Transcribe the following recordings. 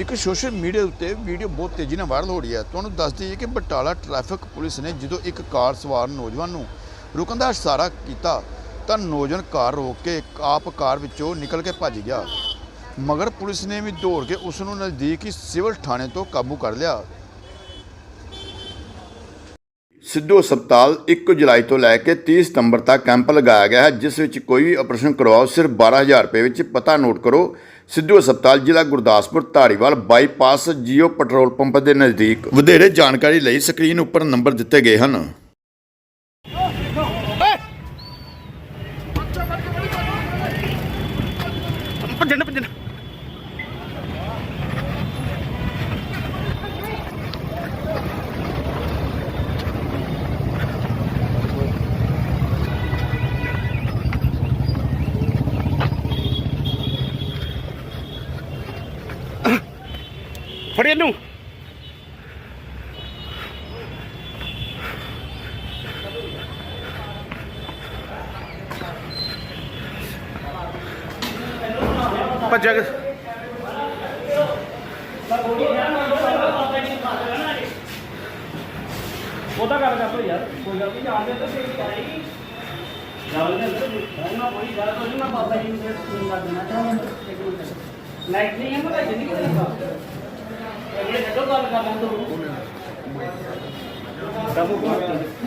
ਇੱਕ social media ਉੱਤੇ video ਬਹੁਤ ਤੇਜ਼ੀ ਨਾਲ ਵਾਇਰਲ ਹੋ ਰਹੀ ਹੈ। ਤੁਹਾਨੂੰ ਦੱਸ ਦਈਏ ਕਿ ਬਟਾਲਾ ਟ੍ਰੈਫਿਕ ਪੁਲਿਸ ਨੇ ਜਦੋਂ ਇੱਕ ਕਾਰ ਸਵਾਰ ਨੌਜਵਾਨ ਨੂੰ ਰੁਕਣ ਦਾ ਇਸ਼ਾਰਾ ਕੀਤਾ, ਤਾਂ ਨੌਜਵਾਨ ਕਾਰ ਰੋਕ ਕੇ ਆਪ ਕਾਰ ਵਿੱਚੋਂ ਨਿਕਲ ਕੇ ਭੱਜ ਗਿਆ। ਮਗਰ ਪੁਲਿਸ ਨੇ ਵੀ ਦੌੜ ਕੇ ਉਸ ਨੂੰ ਨਜ਼ਦੀਕੀ ਸਿਵਲ ਥਾਣੇ ਤੋਂ ਕਾਬੂ ਕਰ ਲਿਆ। ਸਿੱਧੂ ਹਸਪਤਾਲ 1 ਜੁਲਾਈ ਤੋਂ ਲੈ ਕੇ 30 ਸਤੰਬਰ ਤੱਕ ਕੈਂਪ ਲਗਾਇਆ ਗਿਆ ਹੈ, ਜਿਸ ਵਿੱਚ ਕੋਈ ਵੀ ਆਪਰੇਸ਼ਨ ਕਰਵਾਓ, ਸਿਰਫ 12000 ਰੁਪਏ ਵਿੱਚ ਪਤਾ ਨੋਟ ਕਰੋ। ਸਿੱਧੂ ਹਸਪਤਾਲ ਜ਼ਿਲ੍ਹਾ Gurdaspur Dhariwal bypass Jio petrol pump ਦੇ ਨਜ਼ਦੀਕ ਵਧੇਰੇ ਜਾਣਕਾਰੀ ਲਈ ਸਕਰੀਨ ਉੱਪਰ ਨੰਬਰ ਦਿੱਤੇ ਗਏ ਹਨ। ਭੱਜਣ ਭੱਜਣ ਫੜਿਆ ਨੂੰ ਭੱਜਾ ਕੇ। ਉਹਦਾ ਗੱਲ ਕਰ ਲੋ ਯਾਰ, ਕੋਈ ਗੱਲ ਨਹੀਂ ਆਉਂਦੇ ਤਾਂ ਸਹੀ ਕਰੇਗੀ ਜਾਲ ਦੇ ਅੰਦਰ ਨਾ ਕੋਈ ਗੱਲ ਤੋਂ ਮੈਂ ਬਾਬਾ ਜੀ ਨੂੰ ਫੋਨ ਕਰ ਦੇਣਾ ਚਾਹੁੰਦਾ ਲਾਈਟ ਨਹੀਂ ਹੈ, ਮੈਂ ਜਿੰਦਗੀ ਦੇ ਲਗਾ ਜਦੋਂ ਗੱਲ ਕਰ ਲਾਂ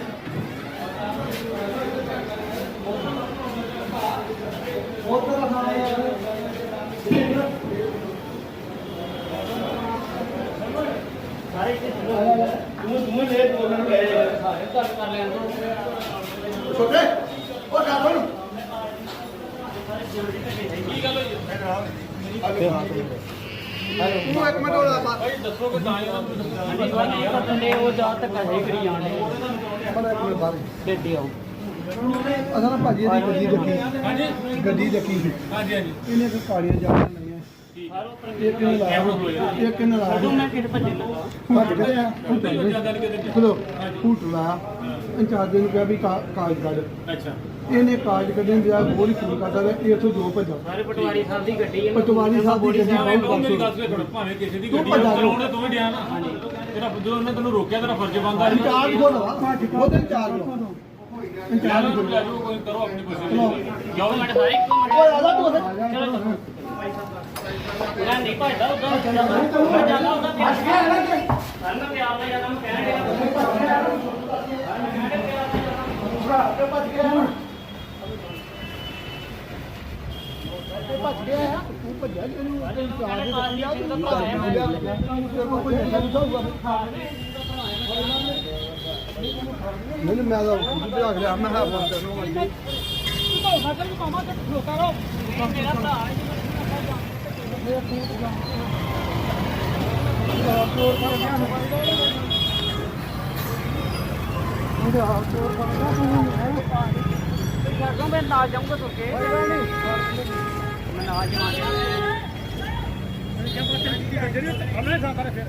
ਤੂੰ ਕਾਬੂ ਕਰ ਸਾਰੇ ਇੱਥੇ ਤੂੰ ਤੂੰ ਲੈ ਬੋਲਣ ਨੂੰ ਲੈ ਜਾ ਸਾਰੇ ਗੱਲ ਕਰ ਲੈਣ ਤੋਂ ਛੋਟੇ ਉਹ ਜਾ ਬਣ ਤੂੰ ਇੱਕ ਮਿੰਟ ਹੋਰ ਆ ਬਾਤ ਹਾਂਜੀ ਉਹ ਜਾ ਤੱਕ ਹੈ ਕਰੀ ਜਾਣੇ। ਬੜਾ ਇੱਕ ਮਿੰਟ ਬਾਹਰ। ਡੇਡੇ ਆਓ। ਅਸਾਂ ਨਾ ਭਾਜੀ ਦੀ ਗੱਡੀ ਦੇਖੀ। ਹਾਂਜੀ। ਗੱਡੀ ਦੇਖੀ ਸੀ। ਹਾਂਜੀ ਹਾਂਜੀ। ਇਹਨੇ ਕੋਈ ਕਾਲੀਆਂ ਜਾਣਾਂ ਲਈਆਂ ਇੱਕ ਨੇ ਲਾਇਆ ਇੱਕ ਨੇ ਲਾਇਆ ਮੈਂ ਕਿਹੜੇ ਭੱਜੇ ਲੱਗਾ। ਭੱਜ ਗਏ ਆ। ਖਲੋ। ਫੂਟ ਲਾ ਇੰਚਾਰਜ ਨੂੰ ਕਿਹਾ ਵੀ ਕਾ- ਕਾਗਜ਼ ਕੱਢ। ਅੱਛਾ। ਇਹਨੇ ਕਾਗਜ਼ ਕੱਢਣ ਦੀ ਆ ਗੋਲੀ ਫੋਨ ਕਰਦਾ ਤੇ ਇੱਥੋਂ ਦੋ ਭੱਜਾ। ਸਾਰੇ ਪਟਵਾਰੀ ਸਾਹਿਬ ਦੀ ਗੱਡੀ ਹੈ ਪਟਵਾਰੀ ਸਾਹਿਬ ਦੀ ਗੱਡੀ ਉਹ ਬਹੁਤ ਮੇਰੀ ਗੱਲ ਸੁਣ ਭਾਵੇਂ ਕਿਸੇ ਦੀ ਗੱਡੀ ਭੱਜਾ ਚਲਾਉਣੇ ਹੀ ਡਿਆ ਨਾ। ਤੇਰਾ ਜਦੋਂ ਉਹਨੇ ਤੈਨੂੰ ਰੋਕਿਆ ਤੇਰਾ ਫਰਜ਼ ਬਣਦਾ ਇੰਚਾਰਜ ਕੋਲ ਉਹਦੇ ਇੰਚਾਰਜ ਕੋਲ ਇੰਚਾਰਜ ਕੋਲ ਲੈ ਜਾਓ ਕੋਈ ਕਰੋ ਆਪਣੀ ਕੋਸ਼ਿਸ਼। ਜਾਓ। ਮਿੰਟ ਸਾਰੇ ਇੱਕੋ ਮਿੰਟ ਓਏ ਆਦਾ ਤੂੰ ਉੱਥੇ ਮੈਂ ਨਹੀਂ ਭੱਜਦਾ ਉਦਾਂ ਮੈਂ ਜਾਂਦਾ ਉਦਾਂ ਪਿਆਰ ਨਾਲ ਪਿਆਰ ਨਾਲ ਜਾਂਦਾ ਮੈਂ ਕਹਿਣ ਡਿਆ ਭੱਜ ਗਿਆ ਆ ਤੂੰ ਭੱਜਿਆ ਜਿਹਨੂੰ ਇੰਚਾਰਜ ਦੇ ਆ ਤੂੰ ਭੱਜਿਆ ਤੇਰੇ ਕੋਲ ਕੋਈ ਨਹੀਂ ਹੋਊਗਾ ਨਹੀਂ ਮੈਂ ਤਾਂ ਬੁੱਢਾ ਆ ਗਿਆ ਮੈਂ ਹਾਂ ਬੰਦ ਨੂੰ ਮੰਗੀ ਕਰਦਾ ਮੈਂ ਨਾਲ ਜਾਊਂਗਾ ਤੁਰ ਮੈਂ ਨਾਲ ਜਾਵਾਂਗਾ ਹਮਨੇ ਸਾਂ ਕਰ ਫਿਰ